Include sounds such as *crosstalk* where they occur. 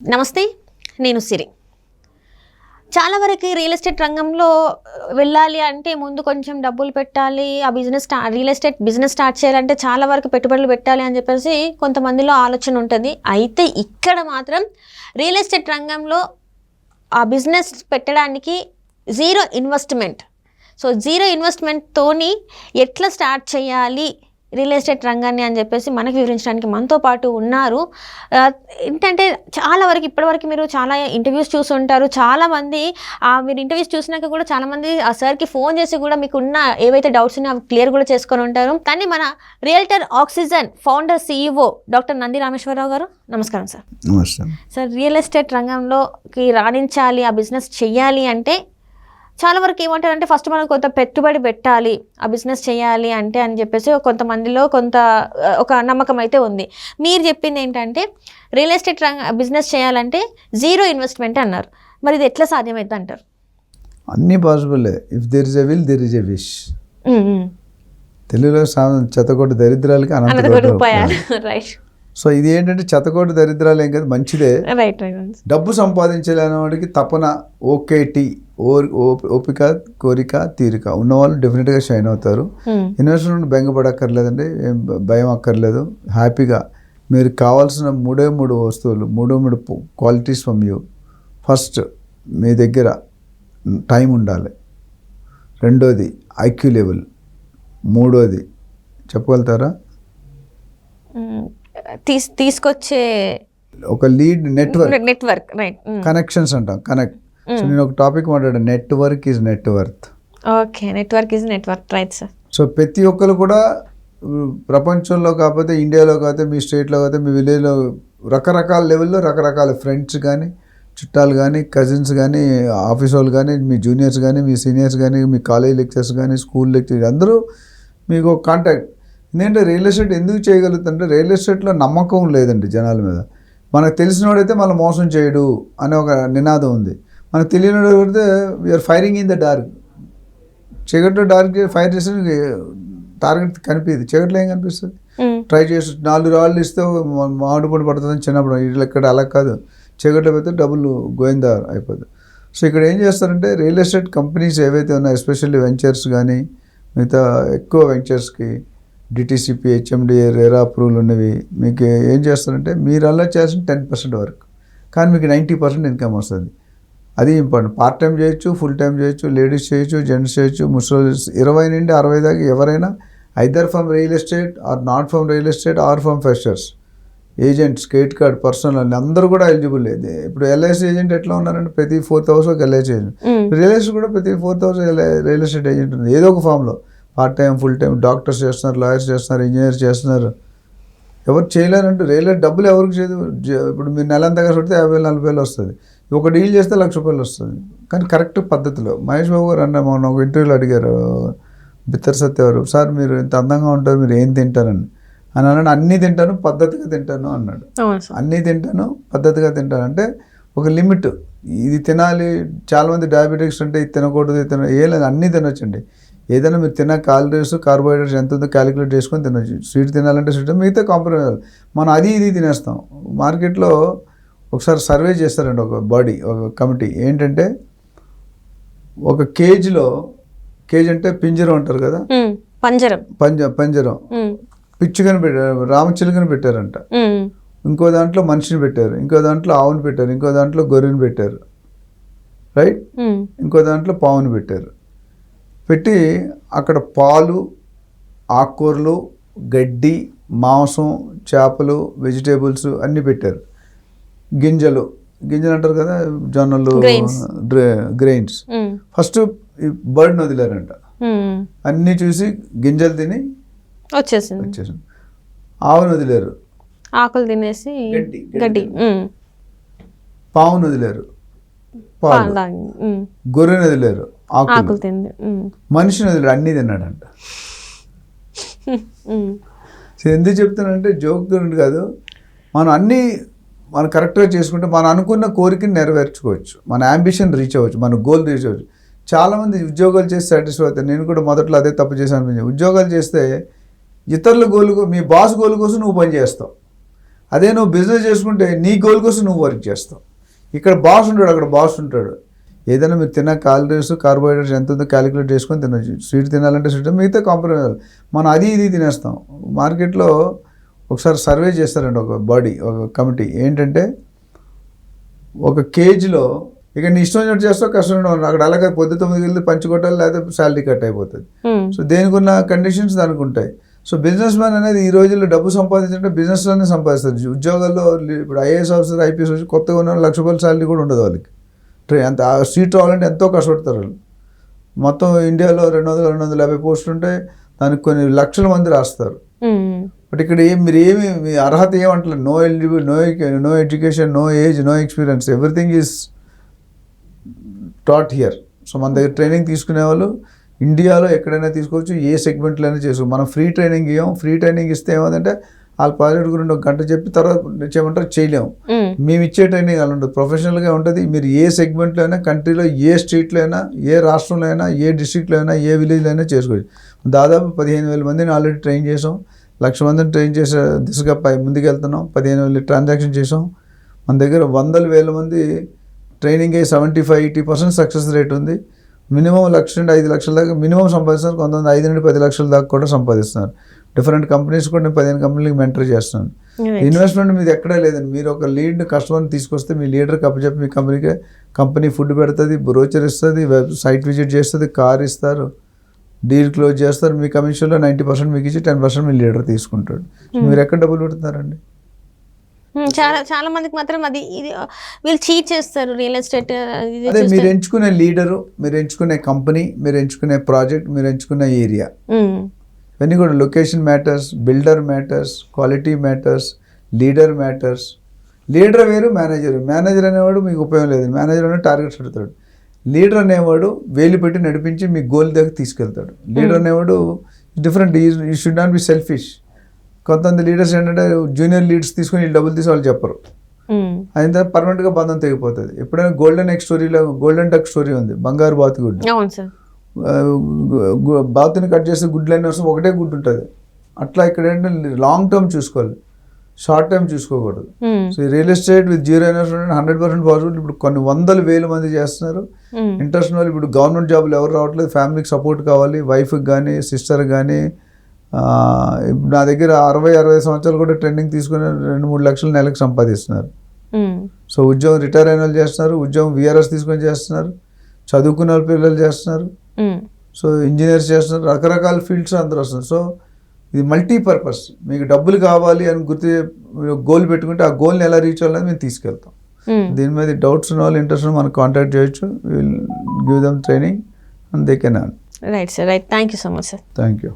నమస్తే నేను సిరి. చాలా వరకు రియల్ ఎస్టేట్ రంగంలో uh, వెళ్ళాలి అంటే ముందు కొంచెం డబ్బులు పెట్టాలి ఆ business real estate business start చేయాలంటే చాలా వరకు పెట్టుబడులు పెట్టాలి అని చెప్పేసి కొంతమందిలో ఆలోచన ఉంటుంది. అయితే ఇక్కడ మాత్రం రియల్ ఎస్టేట్ రంగంలో ఆ బిజినెస్ పెట్టడానికి జీరో ఇన్వెస్ట్మెంట్ సో జీరో ఇన్వెస్ట్మెంట్తోని ఎట్లా స్టార్ట్ చేయాలి రియల్ ఎస్టేట్ రంగాన్ని అని చెప్పేసి మనకు వివరించడానికి మనతో పాటు ఉన్నారు. ఏంటంటే చాలా వరకు ఇప్పటివరకు మీరు చాలా ఇంటర్వ్యూస్ చూసుంటారు. చాలా మంది ఆ, మీరు ఇంటర్వ్యూస్ చూసినాక కూడా చాలా మంది ఆ సార్కి ఫోన్ చేసి కూడా మీకు ఉన్న ఏవైతే డౌట్స్ ఉన్నాయో అవి క్లియర్ కూడా చేసుకొని ఉంటారు. కానీ మన realtor Oxygen founder CEO doctor Nandi Rameshwara Rao గారు నమస్కారం సార్. నమస్తే. సార్ రియల్ ఎస్టేట్ రంగంలోకి రాణించాలి ఆ బిజినెస్ చెయ్యాలి అంటే చాలా వరకు ఏమంటారంటే ఫస్ట్ మనం కొంత పెట్టుబడి పెట్టాలి ఆ బిజినెస్ చేయాలి అంటే అని చెప్పేసి కొంతమందిలో కొంత ఒక నమ్మకం అయితే ఉంది. మీరు చెప్పింది ఏంటంటే రియల్ ఎస్టేట్ రంగ బిజినెస్ చేయాలంటే జీరో ఇన్వెస్ట్మెంట్ అన్నారు. మరి ఇది ఎట్లా సాధ్యమైంది అంటారు? అన్నీ possible if there is a will there is a wish. తెలుగులో సామెత చెత్తకోటి దరిద్రాలకి. రైట్ *laughs* సో ఇది ఏంటంటే చెత్తకోటి దరిద్రాలు ఏం కాదు మంచిదే. డబ్బు సంపాదించలేని వాడికి తపన ఓకేటి ఓపిక కోరిక తీరిక. ఉన్నవాళ్ళు డెఫినెట్గా షైన్ అవుతారు. ఇన్వెస్ట్మెంట్ బెంగపడక్కర్లేదండి ఏం భ- భయం అక్కర్లేదు. హ్యాపీగా మీరు కావాల్సిన మూడే మూడు వస్తువులు మూడే మూడు క్వాలిటీస్ ఫ్రమ్ యూ ఫస్ట్ మీ దగ్గర టైం ఉండాలి. రెండోది ఐక్యూ లెవెల్ మూడోది చెప్పగలుగుతారా? తీస్ తీసుకొచ్చే ఒక లీడ్ నెట్వర్క్ నెట్వర్క్ కనెక్షన్స్ అంటాం. కనెక్ట్ సో నేను ఒక టాపిక్ మాట్లాడాను. Network is net worth okay network is network right sir so ప్రతి ఒక్కరు కూడా ప్రపంచంలో కాకపోతే ఇండియాలో కాకపోతే మీ స్టేట్లో కాకపోతే మీ విలేజ్లో రకరకాల లెవెల్లో రకరకాల ఫ్రెండ్స్ కానీ చుట్టాలు కానీ కజిన్స్ కానీ ఆఫీస్ వాళ్ళు కానీ మీ జూనియర్స్ కానీ మీ సీనియర్స్ కానీ మీ కాలేజ్ లెక్చర్స్ కానీ స్కూల్ లెక్చర్స్ అందరూ మీకు ఒక కాంటాక్ట్ ఎందుకంటే రియల్ ఎస్టేట్ ఎందుకు చేయగలుగుతుంటే రియల్ ఎస్టేట్లో నమ్మకం లేదండి జనాల మీద. మనకు తెలిసినోడైతే మనం మోసం చేయడు అనే ఒక నినాదం ఉంది. మనకు తెలియనివాడు అయితే we are firing in the dark చీకట్లో డార్క్ ఫైర్ చేస్తే టార్గెట్ కనిపించదు చీకట్లో ఏం కనిపిస్తుంది? ట్రై చేసి నాలుగు రాళ్ళు ఇస్తే మామిడి పండు పడుతుందని చిన్నప్పుడు. ఇట్లా ఇక్కడ అలా కాదు. చీకట్లో పెడితే డబ్బులు గోయిందా అయిపోతుంది సో ఇక్కడ ఏం చేస్తారంటే రియల్ ఎస్టేట్ కంపెనీస్ ఏవైతే ఉన్నాయో ఎస్పెషల్లీ వెంచర్స్ కానీ మిగతా ఎక్కువ వెంచర్స్కి డిటీసీపీ హెచ్ఎండిఏ రేరా అప్రూవల్ ఉన్నవి మీకు ఏం చేస్తారంటే మీరు అలా చేసిన టెన్ పర్సెంట్ వరకు. కానీ మీకు నైంటీ పర్సెంట్ ఇన్కమ్ వస్తుంది. అది ఇంపార్టెంట్. పార్ట్ టైం చేయొచ్చు ఫుల్ టైం చేయొచ్చు లేడీస్ చేయొచ్చు జెంట్స్ చేయొచ్చు ముసలి ఇరవై నుండి అరవై దాకా ఎవరైనా either from real estate or not from real estate or from freshers agents credit card personal అందరూ కూడా ఎలిజిబుల్ లేదు ఇప్పుడు ఎల్ఐసి ఏజెంట్ ఎట్లా ఉన్నారంటే ప్రతి four thousand LIC agent real estate కూడా ప్రతి four thousand real estate agent ఉంది. ఏదో ఒక ఫామ్లో part time full time doctors చేస్తున్నారు లాయర్స్ చేస్తున్నారు ఇంజనీర్స్ చేస్తున్నారు. ఎవరు చేయలేరంటూ రియల్ డబ్బులు ఎవరికి చేయదు ఇప్పుడు మీరు నెల అంతా కష్టపడితే యాభై వేలు నలభై వేలు వస్తుంది. ఒక డీల్ చేస్తే లక్ష రూపాయలు వస్తుంది. కానీ కరెక్ట్ పద్ధతిలో. మహేష్ బాబు గారు అన్న మొన్న ఒక ఇంటర్వ్యూలో అడిగారు బిత్తర్ సత్య గారు సార్ మీరు ఇంత అందంగా ఉంటారు మీరు ఏం తింటారని? అని అన్నాడు. అన్నీ తింటాను పద్ధతిగా తింటాను అన్నాడు. అన్నీ తింటాను పద్ధతిగా తింటాను. అంటే ఒక లిమిట్. ఇది తినాలి చాలామంది డయాబెటిక్స్ అంటే ఇది తినకూడదు ఇది తిన ఏ లేదు అన్నీ తినొచ్చండి. ఏదైనా మీరు తిన్న క్యాలరీస్ కార్బోహైడ్రేట్స్ ఎంత ఉందో క్యాలిక్యులేట్ చేసుకొని తినొచ్చు. స్వీట్ తినాలంటే స్వీట్ మిగతా కాంప్రమైజ్ మనం అది ఇది తినేస్తాం. మార్కెట్లో ఒకసారి సర్వే చేస్తారండి ఒక బాడీ ఒక కమిటీ. ఏంటంటే ఒక కేజీలో కేజీ అంటే పింజరం అంటారు కదా? పంజరం. పంజ పంజరం. పిచ్చుకని పెట్టారు రామచిలుకని పెట్టారంట. ఇంకో దాంట్లో మనిషిని పెట్టారు ఇంకో దాంట్లో ఆవుని పెట్టారు ఇంకో దాంట్లో గొర్రెని పెట్టారు. రైట్? ఇంకో దాంట్లో పావుని పెట్టారు. పెట్టి అక్కడ పాలు ఆకుకూరలు గడ్డి మాంసం చేపలు వెజిటేబుల్స్ అన్నీ పెట్టారు. గింజలు. గింజలు అంటారు కదా జొన్నలు. గ్రెయిన్స్ ఫస్ట్ బర్డ్ని వదిలారంట. అన్నీ చూసి గింజలు తిని వచ్చేసింది. వచ్చేసాను ఆవుని వదిలేరు. ఆకులు తినేసి గడ్డి, పావుని వదిలేరు. పాలు. గొర్రెని వదిలేరు. ఆకులు తింది మనిషిని వదిలేరు అన్నీ తిన్నాడంట. ఎందుకు చెప్తానంటే జోక్ కాదు. మనం అన్నీ మనం కరెక్ట్గా చేసుకుంటే మనం అనుకున్న కోరికని నెరవేర్చుకోవచ్చు. మన అంబిషన్ రీచ్ అవ్వచ్చు మన గోల్ రీచ్ అవ్వచ్చు. చాలామంది ఉద్యోగాలు చేసి సాటిస్ఫై అవుతారు. నేను కూడా మొదట్లో అదే తప్పు చేశాను అనిపించింది ఉద్యోగాలు చేస్తే ఇతరుల గోల్ కో- మీ బాస్ గోల్ కోసం నువ్వు పని చేస్తావు. అదే నువ్వు బిజినెస్ చేసుకుంటే నీ గోల్ కోసం నువ్వు వర్క్ చేస్తావు. ఇక్కడ బాస్ ఉంటాడు అక్కడ బాస్ ఉంటాడు. ఏదైనా మీరు తిన్న క్యాలరీస్ కార్బోహైడ్రేట్స్ ఎంత ఉందో క్యాలిక్యులేట్ చేసుకొని తినచ్చు. స్వీట్ తినాలంటే స్వీట్ మిగతా కాంప్రమైజ్ మనం అది ఇది తినేస్తాం. మార్కెట్లో ఒకసారి సర్వే చేస్తారండి ఒక బాడీ ఒక కమిటీ. ఏంటంటే ఒక కేజీలో ఇక నీ ఇష్టం వచ్చినట్టు చేస్తావు కష్టం. అక్కడ అలాగే పొద్దు తొమ్మిదికి వెళ్ళి పంచి కొట్టాలి లేకపోతే శాలరీ కట్ అయిపోతుంది. సో దేనికి ఉన్న కండిషన్స్ దానికి ఉంటాయి. సో బిజినెస్ మ్యాన్ అనేది ఈ రోజుల్లో డబ్బు సంపాదించంటే బిజినెస్లోనే సంపాదిస్తారు. ఉద్యోగాల్లో ఇప్పుడు ఐఏఎస్ ఆఫీసర్ ఐపీఎస్ వచ్చి కొత్తగా ఉన్న వాళ్ళు లక్ష రూపాయల శాలరీ కూడా ఉండదు వాళ్ళకి. ట్రే అంత ఆ సీట్ రావాలంటే ఎంతో కష్టపడతారు వాళ్ళు. మొత్తం ఇండియాలో రెండు వందల రెండు వందల యాభై పోస్టులు ఉంటే దానికి కొన్ని లక్షల మంది రాస్తారు. బట్ ఇక్కడ ఏం మీరు ఏమి మీ అర్హత ఏమంటలేదు. No eligible no no education no age no experience everything is taught here so మన దగ్గర ట్రైనింగ్ తీసుకునే వాళ్ళు ఇండియాలో ఎక్కడైనా తీసుకోవచ్చు ఏ సెగ్మెంట్లో అయినా చేసుకోవచ్చు మనం ఫ్రీ ట్రైనింగ్ ఇవ్వం ఫ్రీ ట్రైనింగ్ ఇస్తే ఏమంటే వాళ్ళ ప్రాజెక్ట్ గురించి ఒక గంట చెప్పి తర్వాత చేయమంటారు చేయలేము. మ్మ్. ఇచ్చే ట్రైనింగ్ అలా ఉంటుంది ప్రొఫెషనల్గా ఉంటుంది. మీరు ఏ సెగ్మెంట్లో అయినా కంట్రీలో ఏ స్ట్రీట్లో అయినా ఏ రాష్ట్రంలో అయినా ఏ డిస్ట్రిక్ట్లో అయినా ఏ విలేజ్లో అయినా చేసుకోవచ్చు. దాదాపు పదిహేను వేల మందిని ఆల్రెడీ ట్రైన్ చేసాం. లక్ష మందిని ట్రైన్ చేసే దిశగా పై ముందుకెళ్తున్నాం. పదిహేను వేలు ట్రాన్సాక్షన్ చేసాం మన దగ్గర వందల వేల మంది ట్రైనింగ్ అయ్యి seventy five eighty percent success rate ఉంది. మినిమం లక్ష నుండి ఐదు లక్షల దాకా మినిమం సంపాదిస్తున్నారు. కొంతమంది ఐదు నుండి పది లక్షల దాకా కూడా సంపాదిస్తున్నారు. డిఫరెంట్ కంపెనీస్ కూడా నేను పదిహేను కంపెనీలకు మెంటర్ చేస్తున్నాను. ఇన్వెస్ట్మెంట్ మీది ఎక్కడా లేదండి. మీరు ఒక లీడ్ కస్టమర్ని తీసుకొస్తే మీ లీడర్కి అప్పచెప్పి మీ కంపెనీకి కంపెనీ ఫుడ్ పెడుతుంది బ్రోచర్ ఇస్తుంది వెబ్ సైట్ విజిట్ చేస్తుంది కార్ ఇస్తారు. డీల్ క్లోజ్ చేస్తారు మీ కమిషన్లో నైంటీ పర్సెంట్ మీకు ఇచ్చి టెన్ పర్సెంట్ మీ లీడర్ తీసుకుంటాడు. సో మీరు ఎక్కడ డబ్బులు పెడుతున్నారండి? మ్మ్. చాలా చాలా మందికి మాత్రం అది ఇది వీళ్ళు చీట్ చేస్తారు రియల్ ఎస్టేట్ అదే మీరు. ఎంచుకునే లీడరు మీరు ఎంచుకునే కంపెనీ మీరు ఎంచుకునే ప్రాజెక్ట్ మీరు ఎంచుకునే ఏరియా. మ్మ్. ఇవన్నీ కూడా location matters builder matters quality matters leader matters. Leader వేరు మేనేజర్. మేనేజర్ అనేవాడు మీకు ఉపయోగం లేదు. మేనేజర్ అనే టార్గెట్స్ పెడతాడు. లీడర్ అనేవాడు వేలు పెట్టి నడిపించి మీ గోల్ దగ్గర తీసుకెళ్తాడు. లీడర్ అనేవాడు different he should not be selfish కొంతమంది లీడర్స్ ఏంటంటే జూనియర్ లీడ్స్ తీసుకొని డబ్బులు తీసి వాళ్ళు చెప్పరు. మ్మ్. అయిన తర్వాత పర్మనెంట్గా బంధం తెగిపోతుంది. ఎప్పుడైనా గోల్డెన్ ఎక్ స్టోరీలో గోల్డెన్ టక్ స్టోరీ ఉంది బంగారు బాతుగుడ్డు అవును సార్. ఆ, గు- గు- బాతుని కట్ చేస్తే గుడ్లు అన్నీ వస్తే ఒకటే గుడ్డు ఉంటుంది. అట్లా ఇక్కడ ఏంటంటే లాంగ్ టర్మ్ చూసుకోవాలి. షార్ట్ టైం చూసుకోకూడదు. సో ఈ real estate with zero investment hundred percent possible ఇప్పుడు కొన్ని వందల వేల మంది చేస్తున్నారు. వాళ్ళు ఇప్పుడు గవర్నమెంట్ జాబులు ఎవరు రావట్లేదు. ఫ్యామిలీకి సపోర్ట్ కావాలి. వైఫ్కి కానీ సిస్టర్కి కానీ ఇప్పుడు నా దగ్గర అరవై అరవై సంవత్సరాలు కూడా ట్రైనింగ్ తీసుకుని రెండు మూడు లక్షలు నెలకు సంపాదిస్తున్నారు. సో ఉద్యోగం రిటైర్ అయిన వాళ్ళు చేస్తున్నారు. ఉద్యోగం విఆర్ఎస్ తీసుకొని చేస్తున్నారు. చదువుకున్న వాళ్ళ పిల్లలు చేస్తున్నారు. సో ఇంజనీర్స్ చేస్తున్నారు. రకరకాల ఫీల్డ్స్ అందరూ వస్తున్నారు. సో ఇది మల్టీపర్పస్ మీకు డబ్బులు కావాలి అని గుర్తు గోల్ పెట్టుకుంటే ఆ గోల్ని ఎలా రీచ్ అవ్వాలని మేము తీసుకెళ్తాం. మ్మ్. దీని మీద డౌట్స్ ఉన్న వాళ్ళు ఇంట్రెస్ట్ మనకు కాంటాక్ట్ చేయొచ్చు. Will give them training and they can right sir right thank you so much sir thank you